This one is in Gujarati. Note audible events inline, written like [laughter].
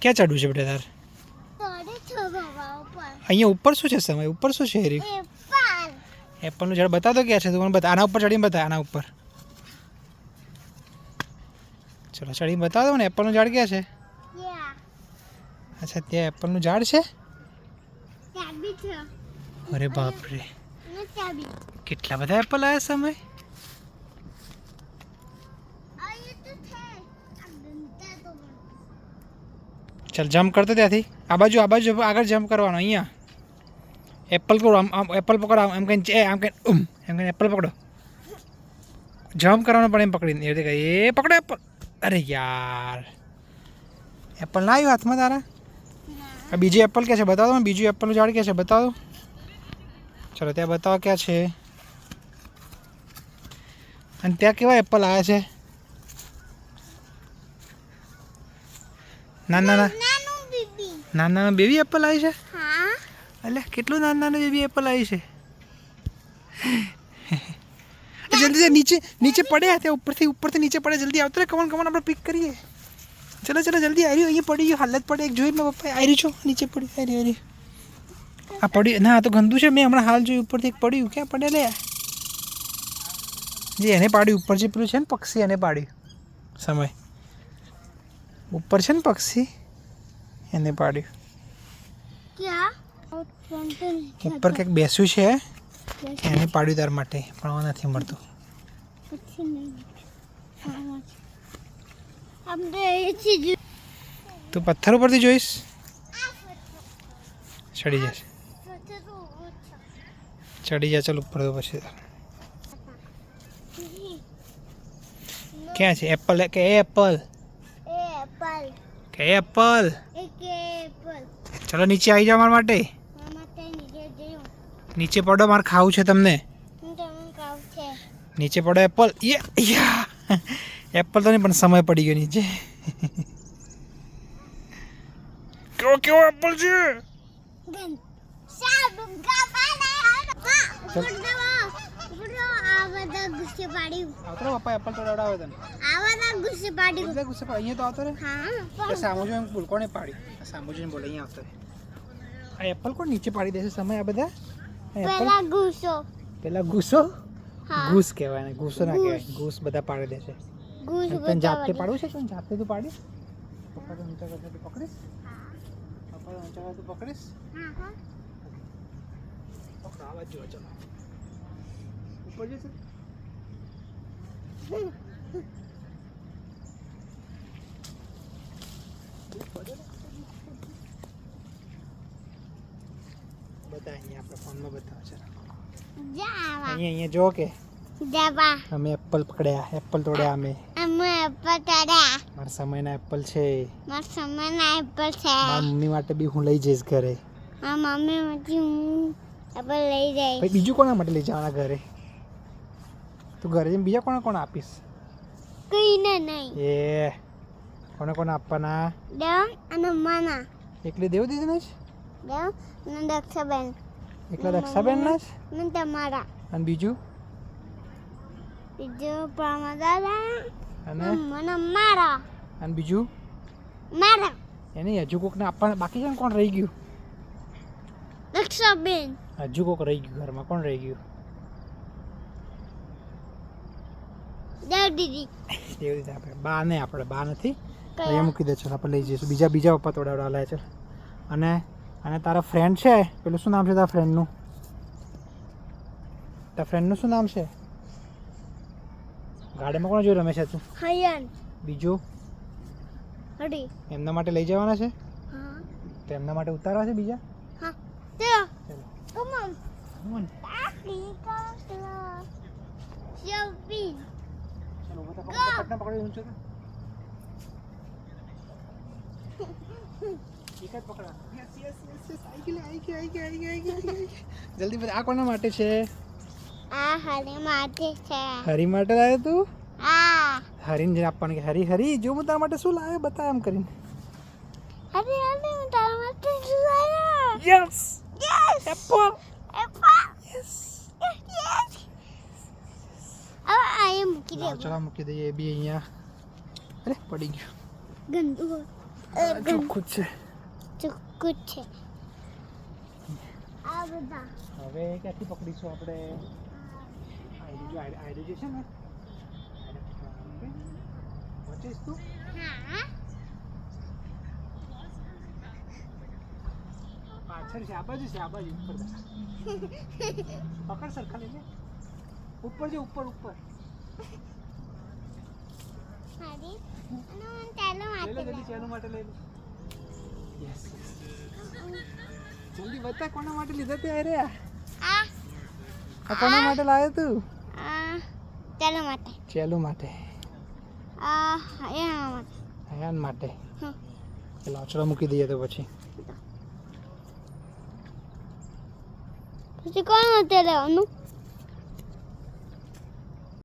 ક્યાં ચડવું છે બેટા તાર? અહીંયા ઉપર શું છે સમય? ઉપર શું છે હેરી? એપલનું ઝાડ બતાવતો ક્યાં છે તું મને બતા આના ઉપર ચડીને બતા આના ઉપર. ચલો ચડીને બતાવો ને એપલનું ઝાડ ક્યાં છે? અચ્છા ત્યાં એપલનું ઝાડ છે? અરે બાપ રે કેટલા બધા એપલ આવ્યા સમય અહીંયા તો છે આ ગંતા તો પણ. ચાલ જમ્પ કરતો ત્યાંથી આ બાજુ આ બાજુ આગળ જમ્પ કરવાનો અહીંયા એપલ પકડો આમ આમ એપલ પકડો આમ એમ કહીને એ આમ કહીને ઉમ એમ કહીને એપલ પકડો જમ્પ કરવાનો પણ એમ પકડીને એ રીતે કહે એ પકડો એપલ અરે યાર એપલ ના આવ્યું હાથમાં તારા આ બીજી એપલ ક્યાં છે બતાવો મને બીજું એપલનું ઝાડ ક્યાં છે બતાવો ચલો ત્યાં બતાવો ક્યાં છે અને ત્યાં કેવા એપલ આવ્યા છે ના ના ના નાનું નાના નાના બેબી. એપલ આવી છે? હા. એટલે કેટલું નાનું નાનું બેબી એપલ આવી છે? [laughs] જલ્દી નીચે નીચે પડ્યા ત્યાં ઉપરથી ઉપરથી નીચે પડે જલ્દી આવતો રે કમન કમન આપણે પિક કરીએ. ચલો ચલો જલ્દી આવી અહીંયા પડી ગયું હાલત પડે એક જોઈ મેં પપ્પા આવી છો? નીચે પડી આવી આવી આ પડ્યું ના આ તો ગંદુ છે મેં હમણાં હાલ જોયું ઉપરથી એક પડ્યું ક્યાં પડે લે? જે એને પાડ્યું ઉપર જે પેલું છે ને પક્ષી એને પાડ્યું. સમય. ઉપર છે ને પક્ષી? એને પાડ્યું. ઉપર કંઈક બેસ્યું છે એને પાડ્યું તાર માટે પણ હવે નથી મળતું. તું પથ્થર ઉપરથી જોઈશ? ચડી જશે. ચડી જા ચાલ ઉપર તો પછી. ક્યાં છે? એપલ કે એપલ? કે એપલ. ચલો નીચે આવી જાઓ મારા માટે. નીચે પડો મારે ખાવું છે તમને. નીચે પડો એપલ. યા એપલ તો નહીં પણ સમય પડી ગયો નીચે. કેવો કેવો એપલ છે? ગન સાબ ગાબાના હા ઉપડવા ઉપડવા આ બધા ગુસ્સે પાડ્યું આવતો પપ્પા એપલ તોડાવડાવે તને. આ બધા ગુસ્સે પાડ્યું એટલે ગુસ્સે પડ? અહીંયા તો આવતો રે? હા એ પણ સામુજો એમ કોને પાડી. સામો સામુજીને બોલે અહીંયા આવતો આ એપલ કોણ નીચે પાડી દેશે સમય? આ બધા? પેલા ગુસ્સો. પેલા ગુસ્સો? ગુસ કહેવાય ને ગુસ્સો ના કહેવાય. ગુસ. બધા પાડી દેશે. ગુસ તને જાતે પાડવું છે તને જાતે તું પાડી? પપ્પા તો ઊંચા કરતા તું પકડીશ? પપ્પા તો ઊંચા કરતા તું પકડીશ? હા હા. પકડાવા જો ચલો. જશે બધા અહીંયા આપણે ફોનમાં બતાવે છે. અહીંયા અહીંયા જો કે. અમે એપલ પકડ્યા. એપલ તોડ્યા અમે. અમે એપલ મારા સમયના એપલ છે. મારા સમયના એપલ છે. મારા મમ્મી માટે બી હું લઈ જઈશ ઘરે. આ મમ્મી હું એપલ લઈ જઈશ. બીજું કોના માટે લઈ જવાના ઘરે? તું ઘરે જઈને બીજા કોને કોને આપીશ કઈને નહીં એ કોને કોને આપવાના દેવ અને માના એકલી દેવ દીદી ને જ દેવ અને દક્ષાબેન એકલા રક્ષાબેન ના જ અને તમારા અને બીજું બીજું પામા દાદા અને મને મારા અને બીજું મારા એને હજુ કોકને આપવાના બાકી છે ને કોણ રહી ગયું દક્ષાબેન હજુ કોક રહી ગયું ઘરમાં કોણ રહી ગયું દેવ દીદી દેવ દીદી આપણે બા ને આપણે બા નથી. એ મૂકી દે ચાલ આપણે લઈ જઈશું. બીજા બીજા પપ્પા તોડાવડા લે છે અને અને તારા ફ્રેન્ડ છે? પેલું શું નામ છે તારા ફ્રેન્ડનું તારા ફ્રેન્ડનું શું નામ છે? ગાર્ડનમાં કોણ જોયું રમે છે તું? હયન બીજું? હડી એમના માટે લઈ જવાના છે? હા. તો એમના માટે ઉતારવા છે બીજા? હા. ચલો. Come on Come on. પકડો, ઊંચો. જલ્દી બધા આ કોના માટે છે? આ હરી માટે છે. હરી માટે લાવ્યો તું? આ હરીને જઈને આપવાનું કે હરી હરી જો હું તારા માટે શું લાવ્યો બતા એમ કરીને. હરી હરી હું તારા માટે જોયા yes yes apple apple yes yes હવે આ એ મૂકી દે ચલો મૂકી દઈએ એ બી અહીંયા અરે પડી ગયું ગંદુ ચોખ્ખું જ છે ચોખ્ખું જ છે આ બધા હવે ક્યાંથી પકડીશું આપણે આઈડી જો આઈડી જે છે ને વચીશ તું હા પાછળ છે આ બાજુ છે આ બાજુ ઉપર જા. પકડ સર ખાલી લે ઉપર છે ઉપર ઉપર અને લે જલ્દી માટે લઈ લે. યસ જલ્દી બતા કોના માટે લીધા તે અરે આ આ કોના માટે લાવ્યો તું? આ ચાલો માટે. ચેલું માટે. આ એના માટે. હયાન માટે. હમ. પેલા અચડા મૂકી દઈએ તો પછી. પછી કોણ માટે લેવાનું